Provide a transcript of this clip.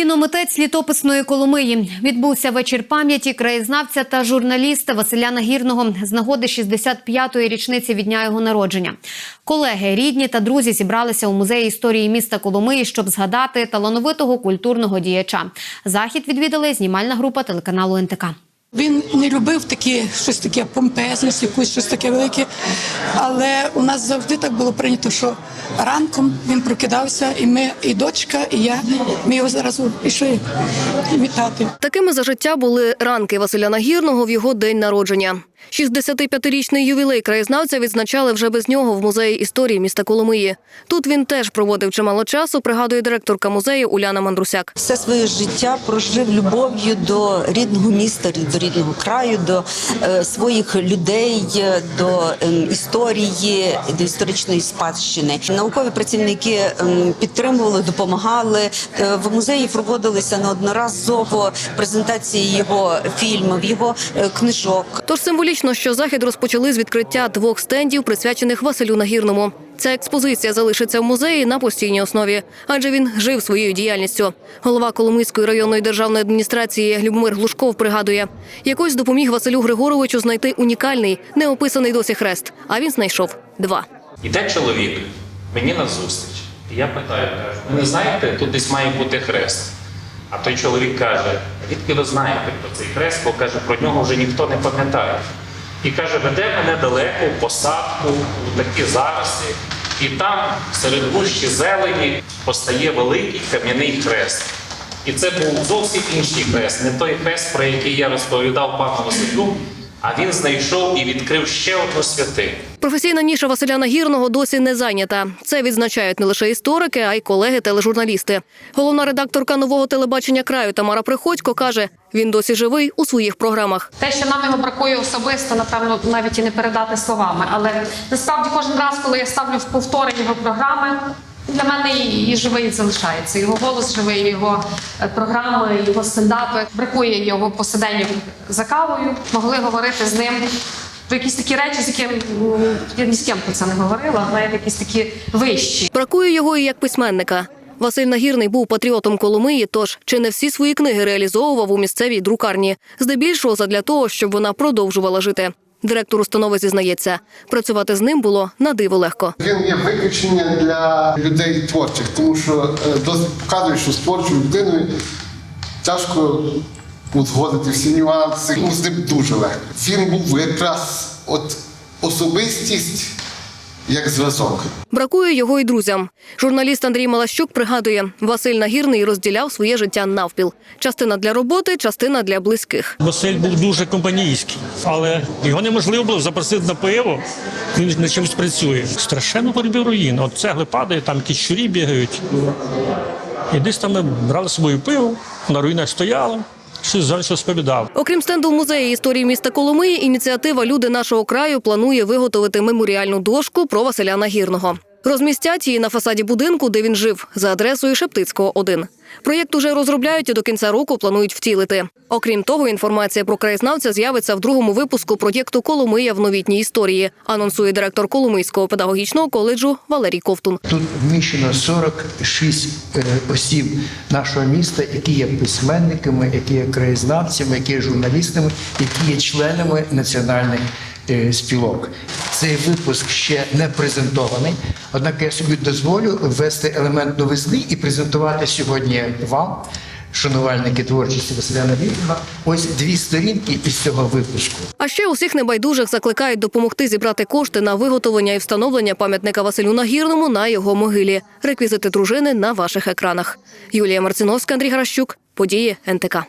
Кіномитець літописної Коломиї відбувся вечір пам'яті краєзнавця та журналіста Василя Нагірного з нагоди 65-ї річниці від дня його народження. Колеги, рідні та друзі зібралися у музеї історії міста Коломиї, щоб згадати талановитого культурного діяча. Захід відвідали знімальна група телеканалу НТК. Він не любив такі щось таке помпезність, якусь щось таке велике. Але у нас завжди так було прийнято, що ранком він прокидався, і ми, і дочка, і я, ми його зараз пішли вітати. Такими за життя були ранки Василя Нагірного в його день народження. 65-річний ювілей краєзнавця відзначали вже без нього в музеї історії міста Коломиї. Тут він теж проводив чимало часу, пригадує директорка музею Уляна Мандрусяк. все своє життя прожив любов'ю до рідного міста, до рідного краю, до е, своїх людей, е, до ем, історії, до історичної спадщини. Наукові працівники ем, підтримували, допомагали. Е, в музеї проводилися неодноразово презентації його фільмів, його е, книжок. Тож символічно, що захід розпочали з відкриття двох стендів, присвячених Василю Нагірному. Ця експозиція залишиться в музеї на постійній основі, адже він жив своєю діяльністю. Голова Коломийської районної державної адміністрації Любомир Глушков пригадує, якось допоміг Василю Григоровичу знайти унікальний, неописаний досі хрест. А він знайшов два. Іде чоловік мені на зустріч. Я питаю, ви не знаєте, тут десь має бути хрест. А той чоловік каже, відки ви знаєте про цей хрест, бо каже, про нього вже ніхто не пам'ятає. І каже, веде мене далеко в посадку, у такі зарослі, і там серед гущі зелені постає великий кам'яний хрест. І це був зовсім інший хрест, не той хрест, про який я розповідав пану Василю, а він знайшов і відкрив ще одну святиню. Професійна ніша Василя Нагірного досі не зайнята. Це відзначають не лише історики, а й колеги-тележурналісти. Головна редакторка нового телебачення краю Тамара Приходько каже, він досі живий у своїх програмах. Те, що нам його бракує особисто, напевно, навіть і не передати словами. Але насправді кожен раз, коли я ставлю в повтори його програми, для мене і, живий залишається. Його голос живий, його е, програми, його стендапи. Бракує його посиденню за кавою. Могли говорити з ним. Про якісь такі речі, з якими м, я ні з ким про це не говорила, навіть якісь такі вищі. Бракує його і як письменника. Василь Нагірний був патріотом Коломиї, тож чи не всі свої книги реалізовував у місцевій друкарні, здебільшого задля того, щоб вона продовжувала жити. Директор установи зізнається, працювати з ним було на диво легко. Він є виключення для людей творчих, тому що е, показує, що з творчою людиною тяжко узгодити всі нюанси. Ну, з ним дуже легко. Він був якраз от особистість як зразок. Бракує його і друзям. Журналіст Андрій Малащук пригадує, Василь Нагірний розділяв своє життя навпіл. Частина для роботи, частина для близьких. Василь був дуже компанійський, але його неможливо було запросити на пиво. Він на чимось працює. Страшенно полюбив руїн. От цегли падають, там якісь щурі бігають. І десь там ми брали з собою пиво, на руїнах стояло, зранку розповідав. Окрім стенду в музеї історії міста Коломиї, ініціатива Люди нашого краю планує виготовити меморіальну дошку про Василя Нагірного. Розмістять її на фасаді будинку, де він жив, за адресою Шептицького 1. Проєкт уже розробляють і до кінця року планують втілити. Окрім того, інформація про краєзнавця з'явиться в другому випуску проєкту Коломия в новітній історії. Анонсує директор Коломийського педагогічного коледжу Валерій Ковтун. Тут вміщено 46 е, осіб нашого міста, які є письменниками, які є краєзнавцями, які є журналістами, які є членами національних е, спілок. Цей випуск ще не презентований, однак я собі дозволю ввести елемент новизни і презентувати сьогодні вам. Шанувальники творчості Василя Навірна, ось дві сторінки із цього випуску. А ще усіх небайдужих закликають допомогти зібрати кошти на виготовлення і встановлення пам'ятника Василю Нагірному на його могилі. Реквізити дружини на ваших екранах. Юлія Марциновська, Андрій Гращук. Події НТК.